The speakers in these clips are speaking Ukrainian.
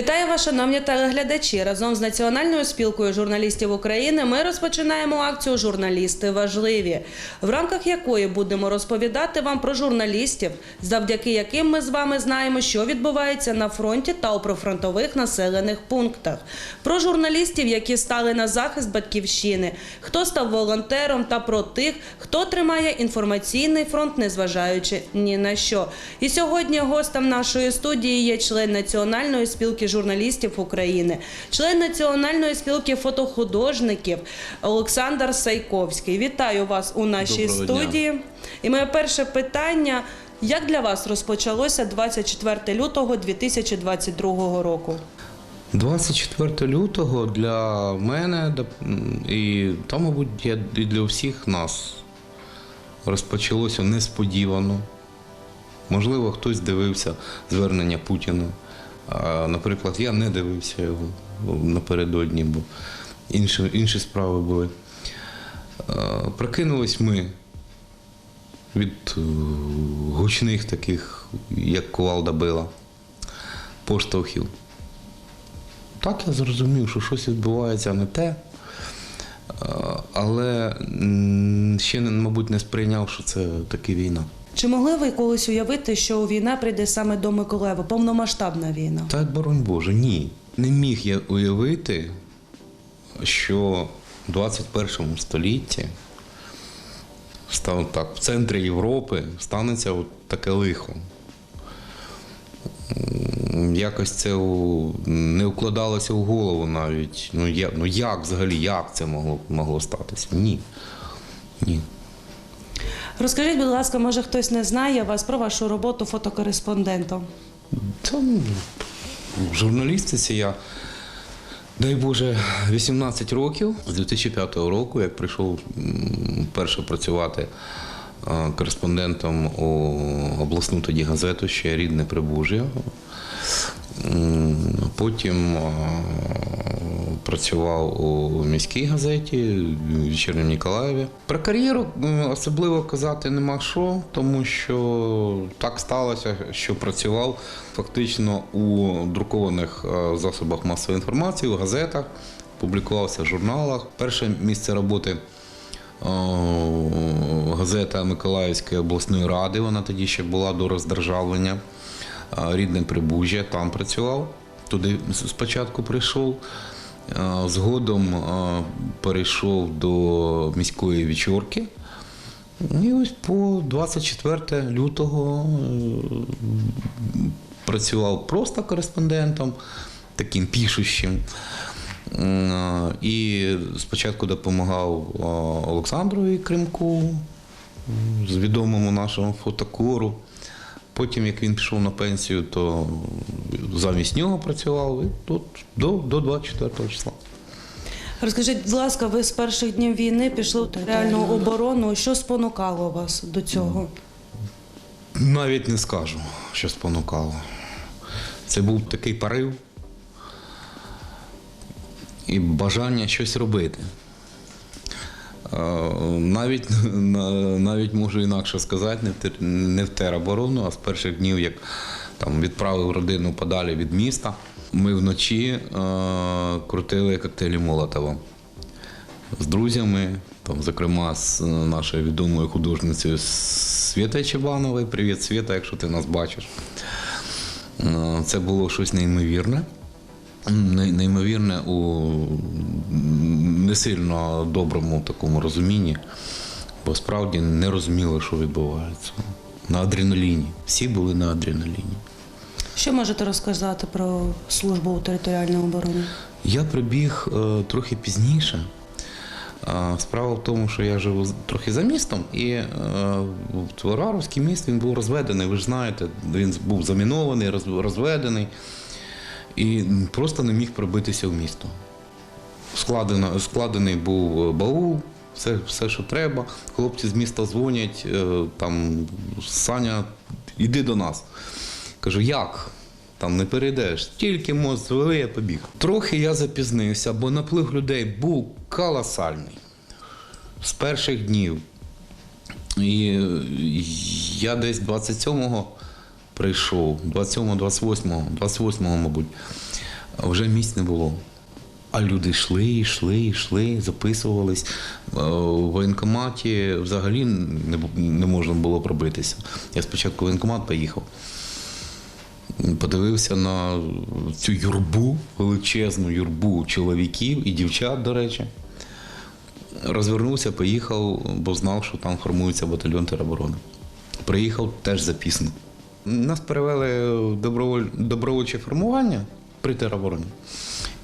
Вітаю вас, шановні телеглядачі. Разом з Національною спілкою журналістів України ми розпочинаємо акцію Журналісти важливі, в рамках якої будемо розповідати вам про журналістів, завдяки яким ми з вами знаємо, що відбувається на фронті та у прифронтових населених пунктах. Про журналістів, які стали на захист батьківщини, хто став волонтером, та про тих, хто тримає інформаційний фронт, незважаючи ні на що. І сьогодні гостем нашої студії є член Національної спілки журналістів України, член Національної спілки фотохудожників Олександр Сайковський. Вітаю вас у нашій Доброго дня. студії. І моє перше питання: як для вас розпочалося 24 лютого 2022 року? 24 лютого для мене і та, мабуть, і для всіх нас розпочалося несподівано. Можливо, хтось дивився звернення Путіна. Наприклад, я не дивився його напередодні, бо інші, інші справи були. Прокинулись ми від е, гучних таких, як кувалда била, поштовхів. Так я зрозумів, що щось відбувається не те. Але ще, мабуть, не сприйняв, що це таки війна. Чи могли ви колись уявити, що війна прийде саме до Миколаєва, повномасштабна війна? Та боронь Боже, ні. Не міг я уявити, що в 21 столітті так, в центрі Європи станеться от таке лихо. Якось це не вкладалося в голову навіть. Ну, я, ну як взагалі, як це могло, могло статися? Ні. Ні. Розкажіть, будь ласка, може хтось не знає вас про вашу роботу фотокореспондентом? Та, ну, в журналістиці я, дай Боже, 18 років з 2005 року, як прийшов перше працювати е, кореспондентом у обласну тоді газету ще рідне Прибужжя. Потім працював у міській газеті в Вечірньому Ніколаєві. Про кар'єру особливо казати нема що, тому що так сталося, що працював фактично у друкованих засобах масової інформації, у газетах, публікувався в журналах. Перше місце роботи газета Миколаївської обласної ради, вона тоді ще була до роздержавлення. Рідне Прибужжя, там працював. Туди спочатку прийшов. Згодом перейшов до міської вечірки. І ось по 24 лютого е, працював просто кореспондентом, таким пішущим. І спочатку допомагав Олександрові Кримку, відомому нашому фотокору. Потім, як він пішов на пенсію, то замість нього працював і тут до, до 24 числа. Розкажіть, будь ласка, ви з перших днів війни пішли в територіальну оборону. Що спонукало вас до цього? Навіть не скажу, що спонукало. Це був такий порив і бажання щось робити. Навіть, навіть можу інакше сказати, не в, тер- не в тероборону, а з перших днів, як там, відправив родину подалі від міста, ми вночі е, крутили коктейлі Молотова з друзями, там, зокрема з е, нашою відомою художницею Світою Чебановою. Привіт, Світа, якщо ти нас бачиш. Е, Це було щось неймовірне. Не- Неймовірне у не сильно доброму такому розумінні, бо справді не розуміли, що відбувається. На адреналіні. Всі були на адреналіні. Що можете розказати про службу у територіальній обороні? Я прибіг е, трохи пізніше. Е, Справа в тому, що я живу трохи за містом, і е, Твораровський міст він був розведений, ви ж знаєте, він був замінований, розведений і просто не міг пробитися в місто. Складено, складений був е, баул, все, все, що треба. Хлопці з міста дзвонять, е, там Саня, іди до нас. Кажу, як? Там не перейдеш, тільки мост звели, я побіг. Трохи я запізнився, бо наплив людей був колосальний з перших днів. І я десь 27-го прийшов, 27-го, 28-го, 28-го, мабуть, вже місць не було. А люди йшли, йшли, йшли, записувались. Е, В воєнкоматі взагалі не, можна було пробитися. Я спочатку в воєнкомат поїхав, подивився на цю юрбу, величезну юрбу чоловіків і дівчат, до речі. Розвернувся, поїхав, бо знав, що там формується батальйон тероборони. Приїхав теж запісно. Нас перевели в доброволь... добровольче формування при теробороні.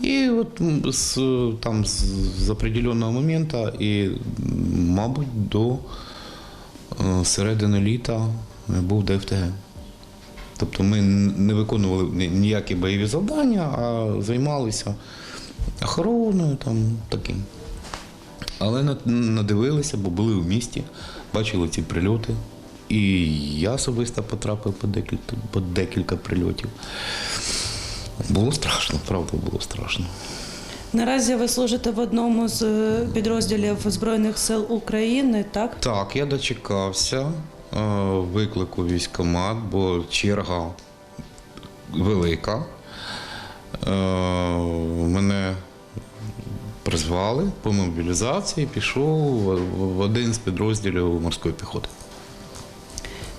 І от з, там з определеного моменту і, мабуть, до е, середини літа був ДФТГ. Тобто ми не виконували ніякі бойові завдання, а займалися охороною там таким. Але надивилися, бо були в місті, бачили ці прильоти. І я особисто потрапив по декілька, по декілька прильотів. Було страшно, правда, було страшно. Наразі ви служите в одному з е, підрозділів Збройних сил України, так? Так, я дочекався е, виклику в військкомат, бо черга велика. Е, Мене призвали по мобілізації, пішов в- в один з підрозділів морської піхоти.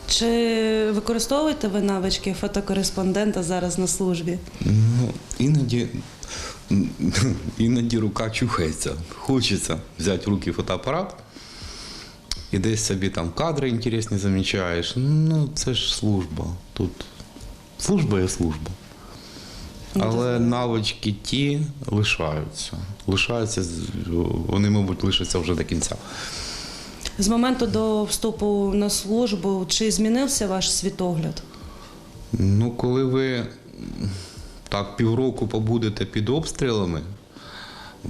Чи використовуєте ви навички фотокореспондента зараз на службі? Ну, іноді, іноді рука чухається. Хочеться взяти в руки фотоапарат і десь собі там кадри інтересні замічаєш. Ну, це ж служба. Тут служба є служба. Але навички ті лишаються. Лишаються, вони, мабуть, лишаться вже до кінця. З моменту до вступу на службу чи змінився ваш світогляд? Ну, коли ви так півроку побудете під обстрілами,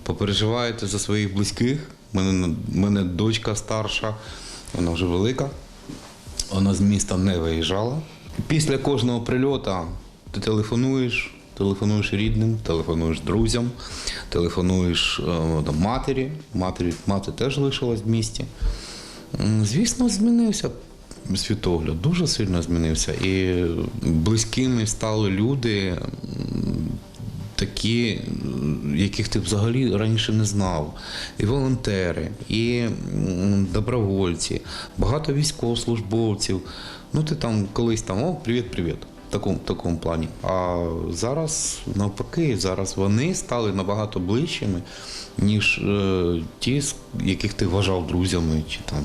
попереживаєте за своїх близьких. У мене, мене дочка старша, вона вже велика. Вона з міста не виїжджала. Після кожного прильоту ти телефонуєш, телефонуєш рідним, телефонуєш друзям, телефонуєш е, там, матері. матері. Мати теж лишилась в місті. Звісно, змінився світогляд, дуже сильно змінився. І близькими стали люди, такі, яких ти взагалі раніше не знав. І волонтери, і добровольці, багато військовослужбовців. Ну, ти там колись там, о, привіт-привіт. В такому, такому плані. А зараз навпаки, зараз вони стали набагато ближчими, ніж е, ті, яких ти вважав друзями чи там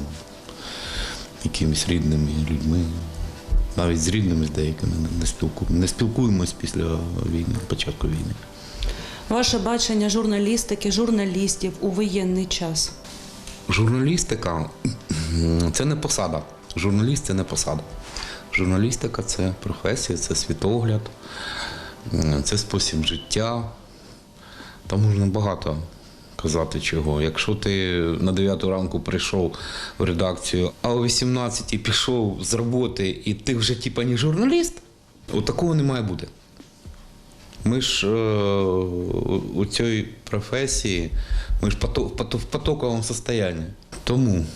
якимись рідними людьми. Навіть з рідними з деякими не- не, спілку, не спілкуємось після війни, початку війни. Ваше бачення журналістики, журналістів у воєнний час? Журналістика це не посада. Журналіст це не посада. Журналістика це професія, це світогляд, це спосіб життя. Там можна багато казати чого. Якщо ти на 9 ранку прийшов в редакцію, а о 18 пішов з роботи, і ти вже типа не журналіст, от такого не має бути. Ми ж е, у- цій професії, ми ж в потоковому стані. Тому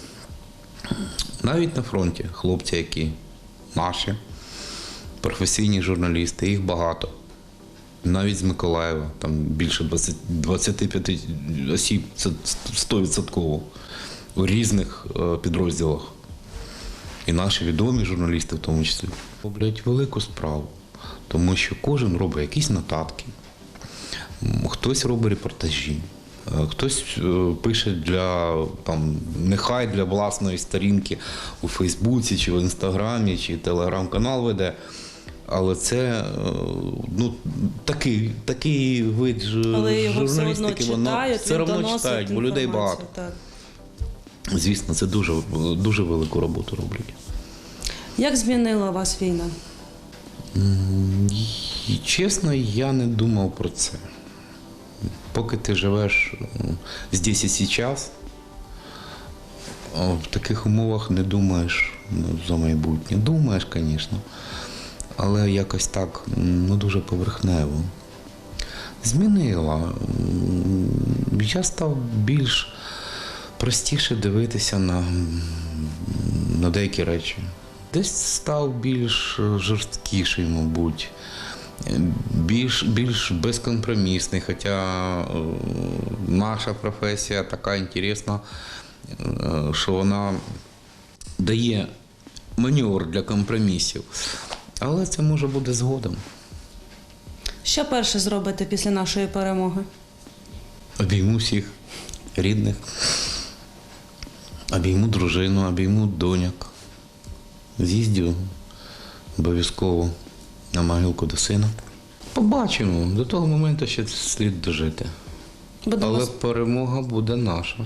навіть на фронті хлопці, які наші, професійні журналісти, їх багато. Навіть з Миколаєва, там більше 20, 25 осіб, це 100% у різних е, підрозділах. І наші відомі журналісти в тому числі роблять велику справу, тому що кожен робить якісь нотатки, хтось робить репортажі, хтось е, пише для там, нехай для власної сторінки у Фейсбуці, чи в Інстаграмі, чи телеграм-канал веде. Але це е, ну, такий, такий вид Але його все одно журналістики, читають, все одно читають, бо людей багато. Так. Звісно, це дуже, дуже велику роботу роблять. Як змінила вас війна? Чесно, я не думав про це. Поки ти живеш м, здесь і зараз, в таких умовах не думаєш ну, за майбутнє. Думаєш, звісно, але якось так ну, дуже поверхнево. Змінила. Я став більш простіше дивитися на, на деякі речі. Десь став більш жорсткіший, мабуть, більш, більш безкомпромісний. Хоча е, наша професія така інтересна, е, що вона дає маневр для компромісів. Але це може бути згодом. Що перше зробите після нашої перемоги? Обійму всіх рідних, обійму дружину, обійму доняк. З'їздю обов'язково на могилку до сина. Побачимо, до того моменту ще слід дожити. Будемо Але перемога буде наша.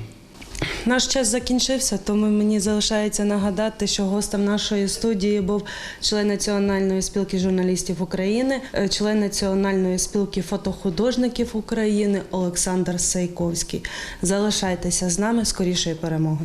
Наш час закінчився, тому мені залишається нагадати, що гостем нашої студії був член Національної спілки журналістів України, е, член Національної спілки фотохудожників України Олександр Сайковський. Залишайтеся з нами скорішої перемоги.